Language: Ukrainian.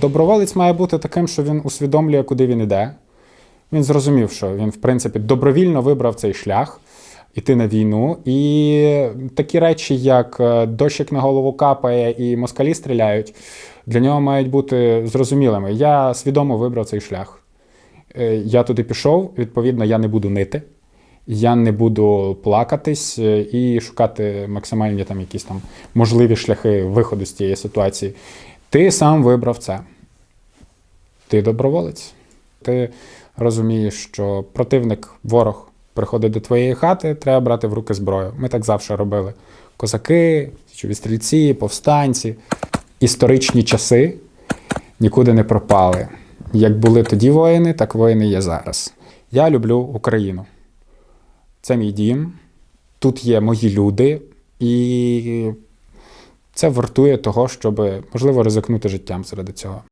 Доброволець має бути таким, що він усвідомлює, куди він іде. Він зрозумів, що він, в принципі, добровільно вибрав цей шлях іти на війну. І такі речі, як е, дощик на голову капає і москалі стріляють, для нього мають бути зрозумілими. Я свідомо вибрав цей шлях. Е, Я туди пішов, відповідно, я не буду нити, я не буду плакатись е, і шукати максимальні там якісь там можливі шляхи виходу з цієї ситуації. Ти сам вибрав це. Ти доброволець. Ти розумієш, що противник, ворог приходить до твоєї хати, треба брати в руки зброю. Ми так завжди робили. Козаки, стрільці, повстанці. Історичні часи нікуди не пропали. Як були тоді воїни, так воїни є зараз. Я люблю Україну. Це мій дім, тут є мої люди, і це вартує того, щоб можливо ризикнути життям заради цього.